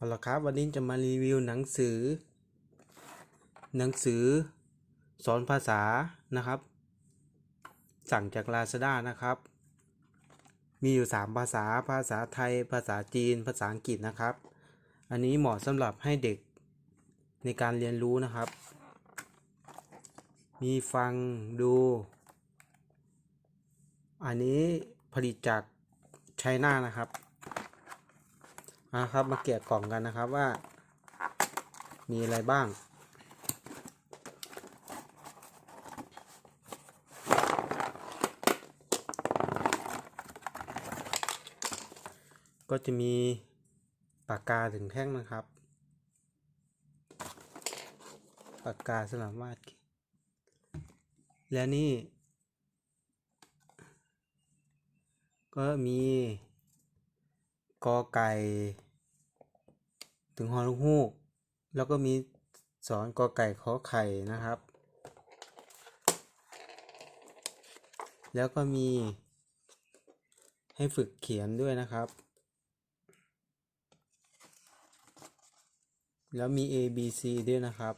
เอาละครับวันนี้จะมารีวิวหนังสือ หนังสือสอนภาษานะครับ สั่งจาก Lazada นะครับ มีอยู่ 3 ภาษาภาษาไทย ภาษาจีน ภาษาอังกฤษนะครับ อันนี้เหมาะสำหรับให้เด็กในการเรียนรู้นะครับ มีฟังดู อันนี้ผลิตจากไชน่านะครับ มาครับ มาแกะกล่องกันนะครับว่า มีอะไรบ้าง ก็จะมีปากกาถึงแท่งนะครับ ปากกาสำหรับวาด และนี่ก็มีกอไก่ ถึงฮอลูกฮูก แล้วก็มีสอนกอไก่ขอไข่นะครับ แล้วก็มีให้ฝึกเขียนด้วยนะครับ แล้วมี A B C ด้วยนะครับ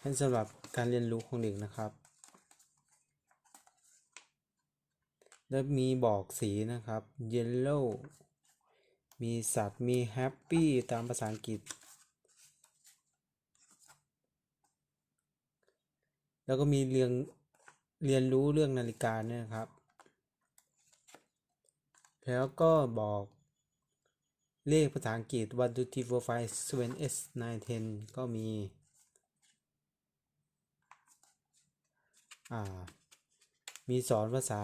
ให้สำหรับการเรียนรู้ของเด็กนะครับ แล้วมีบอกสีนะครับ yellow มีสัตว์มี happy ตามภาษาอังกฤษ แล้วก็มีเรียนเรียนรู้เรื่องนาฬิกาเนี่ยครับ แล้วก็บอกเลขภาษาอังกฤษ one two three four five seven eight nine ten ก็มี อ่า มีสอนภาษา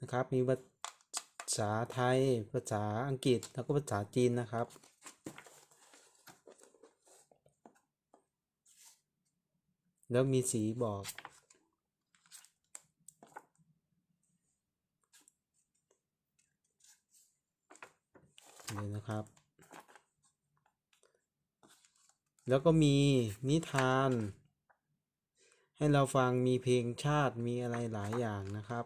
นะครับ มีภา ษาไทย ภาษาอังกฤษ แล้วก็ภาษาจีนนะครับ แล้วมีสีบอก นี่นะครับ แล้วก็มีนิทาน ให้เราฟังมีเพลงชาติมีอะไรหลายอย่างนะครับ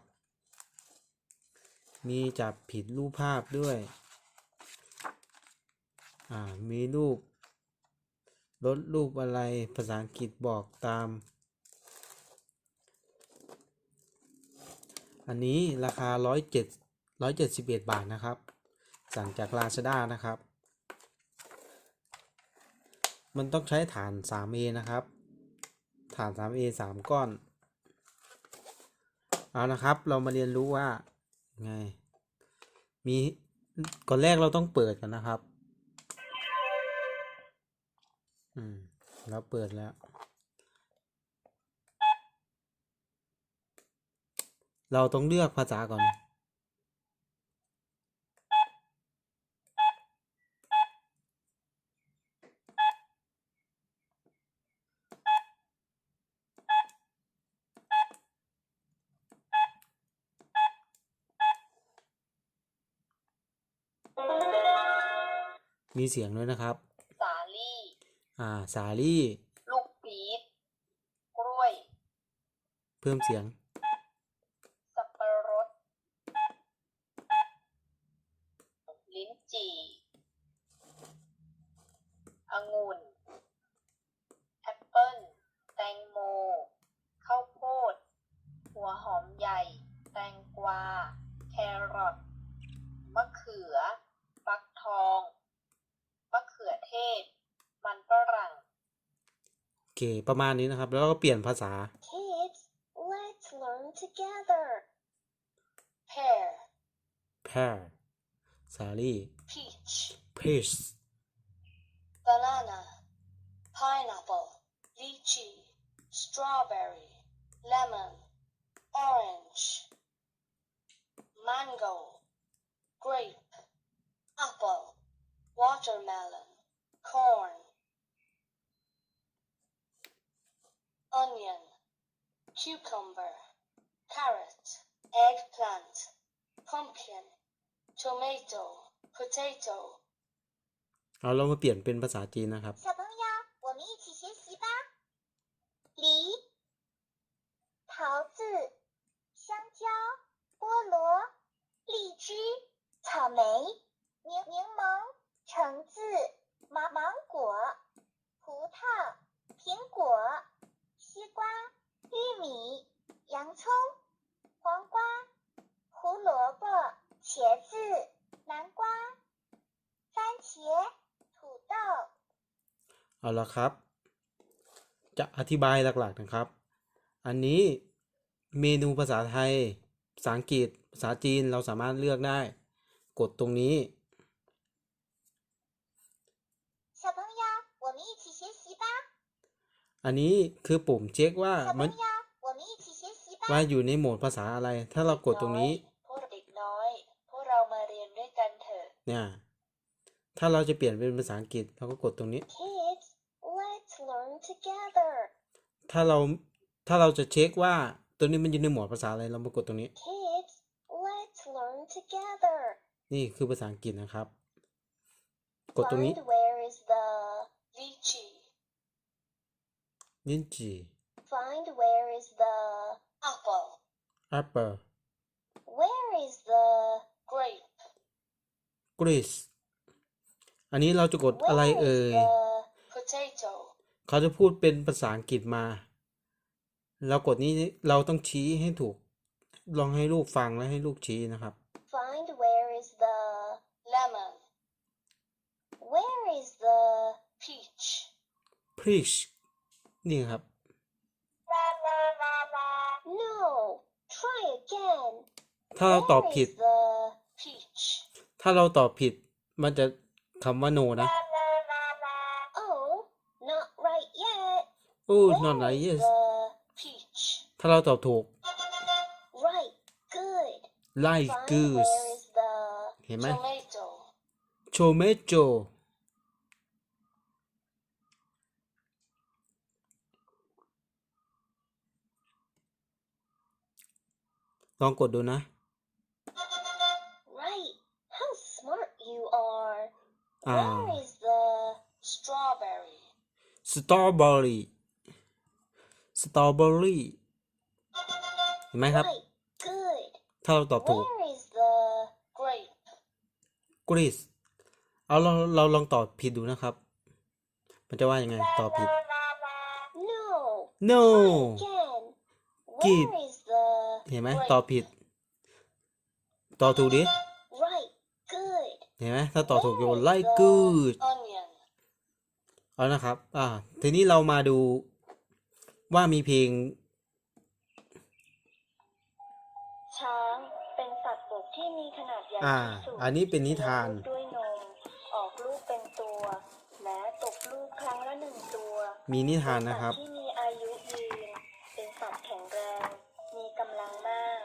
มีจับผิดรูปภาพด้วย อ่า มีรูป ลดรูปอะไร ภาษาอังกฤษบอกตาม อันนี้ราคาร้อยเจ็ดร้อยเจ็ดสิบเอ็ดบาทนะครับ สั่งจาก Lazada นะครับ มันต้องใช้ฐาน 3A นะครับ ฐาน 3A 3 ก้อน เอานะครับ เรามาเรียนรู้ว่า ไง มีก่อนแรกเราต้องเปิดกันนะครับ อืมแล้วเปิดแล้ว เราต้องเลือกภาษาก่อน มีเสียงด้วยนะครับ สาลี่ อ่า สาลี่ ลูกปี๊ดกล้วย เพิ่มเสียง สับปะรด ลิ้นจี่องุ่น แอปเปิ้ล แตงโม ข้าวโพด หัวหอมใหญ่ แตงกวา แครอท มะเขือ ฟักทอง มะเขือเทศ มันฝรั่ง โอ เค ประมาณนี้นะครับ แล้วเราก็เปลี่ยนภาษา Kids, let's learn together. Pear, pear สาลี่ peach, peach banana, pineapple, lychee, strawberry, lemon, orange, mango, grape, apple, watermelon, corn, onion, cucumber, carrot, eggplant, pumpkin, tomato, potato. เอาเรามาเปลี่ยนเป็นภาษาจีนนะครับ 小朋友，我们一起学习吧。梨、桃子、香蕉、菠萝、荔枝、 莓、 เอาละครับ จะอธิบายหลักๆนะครับ อันนี้เมนูภาษาไทย ภาษาอังกฤษ ภาษาจีนเราสามารถเลือกได้ กดตรงนี้อันนี้คือปุ่มเช็คว่ามันว่าอยู่ในโหมดภาษาอะไร ถ้าเรากดตรงนี้เนี่ย ถ้าเราจะเปลี่ยนเป็นภาษาอังกฤษเราก็กดตรงนี้ ถ้าเราถ้าเราจะเช็คว่าตัวนี้มันอยู่ในโหมดภาษาอะไรเรามากดตรงนี้ Kids, let's learn together. นี่คือภาษาอังกฤษนะครับ กดตรงนี้ Find where is the lychee. ลิ้นจี Find where is the apple. apple Where is the grape? grace อันนี้เราจะกดอะไร Where เอ่ is ย the potato? เขาจะพูดเป็นภาษาอังกฤษมา เรากดนี้เราต้องชี้ให้ถูก ลองให้ลูกฟังและให้ลูกชี้นะครับ Find where is the lemon. Where is the peach? peach นี่ครับ No. Try again. ถ้าเราตอบ Where ผิด is the peach? ถ้าเราตอบผิด มันจะคำว่า no นะ Oh, not right yet. โอ้ Where not like is yes the peach? ถ้าเราตอบถูก Right. Good. like Find goose where is the เห็นไหม tomato? tomato ลองกดดูนะ Right. How smart you are. อ่า Where is the strawberry? strawberry strawberry เห็นไหมครับ Right. Good. ถ้าเราตอบถูก Where is the grape? greece เอาเราเราลองตอบผิดดูนะครับ มันจะว่ายังไงตอบผิด No. no Again. Give. Where is the เห็นไหม grape? ตอบผิด ตอบถูกดิ Right. Good. เห็นไหมถ้าตอบถูกจะ Where ว่า is like the good Onion. เอานะครับ อ่า ทีนี้เรามาดู ว่ามีเพลง ช้างเป็นสัตว์บกที่มีขนาดใหญ่อ่า ที่สุดอันนี้เป็นนิทานเลี้ยงลูกด้วยนม ออกลูกเป็นตัว และตกลูกครั้งละหนึ่งตัวมีนิทานนะครับเป็สัตว์ที่มีอายุยืน เป็นสัตว์แข็งแรง มีกำลังมาก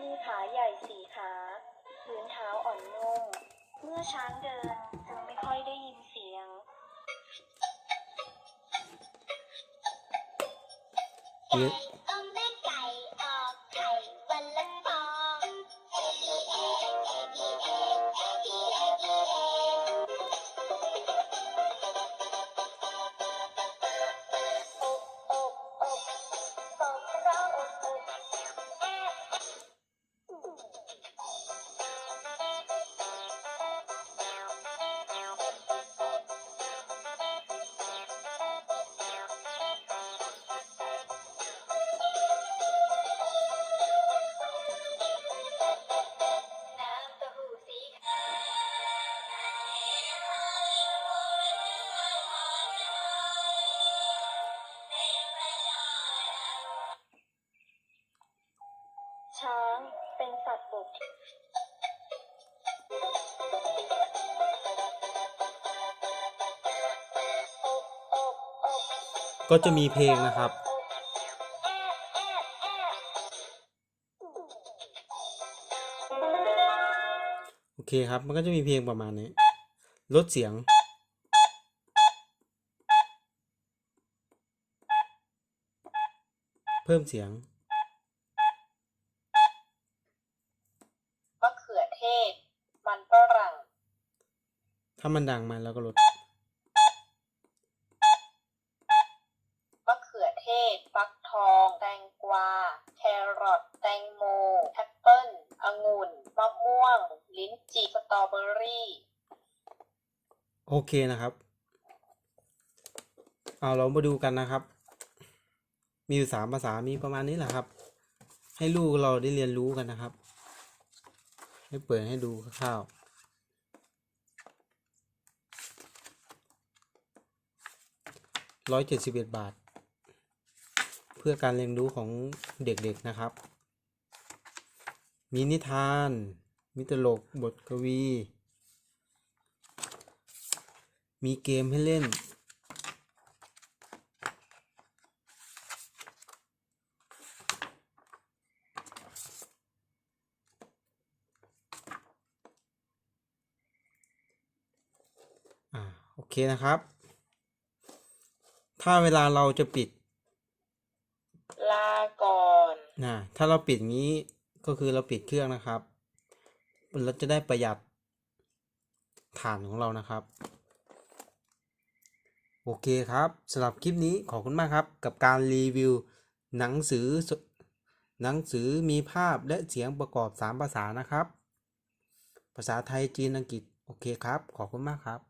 มีขาใหญ่สี่ขาพื้นเท้าอ่อนนุ่ม เมื่อช้างเดินจึงไม่ค่อยได้ยินเสียง มี เป็นสัตว์บกก็จะมีเพลงนะครับ โอเคครับ มันก็จะมีเพลงประมาณนี้ ลดเสียง เพิ่มเสียง มะเขือเทศ มันฝรั่ง ถ้ามันดังมาแล้วก็ลดมะเขือเทศ ฟักทอง แตงกวา แครอท แตงโม แอปเปิ้ลองุ่น มะม่วง ลิ้นจี่ สตรอเบอรี่ โอเคนะครับ เอาเรามาดูกันนะครับ มีอยู่สามภาษา มีประมาณนี้แหละครับ ให้ลูกเราได้เรียนรู้กันนะครับ ให้เปิดให้ดูคร่าวๆ ร้อยเจ็ดสิบเอ็ดบาท เพื่อการเรียนรู้ของเด็กๆนะครับ มีนิทานมีตลกบทกวี มีเกมให้เล่น อ่า โอเคนะครับ ถ้าเวลาเราจะปิด ลาก่อนนะถ้าเราปิดงี้ก็คือเราปิดเครื่องนะครับเราจะได้ประหยัดฐานของเรานะครับ โอเคครับสำหรับคลิปนี้ขอบคุณมากครับ กับการรีวิว หนังสือสหนังสือมีภาพและเสียงประกอบ 3 ภาษานะครับ ภาษาไทยจีนอังกฤษ โอเคครับ ขอบคุณมากครับ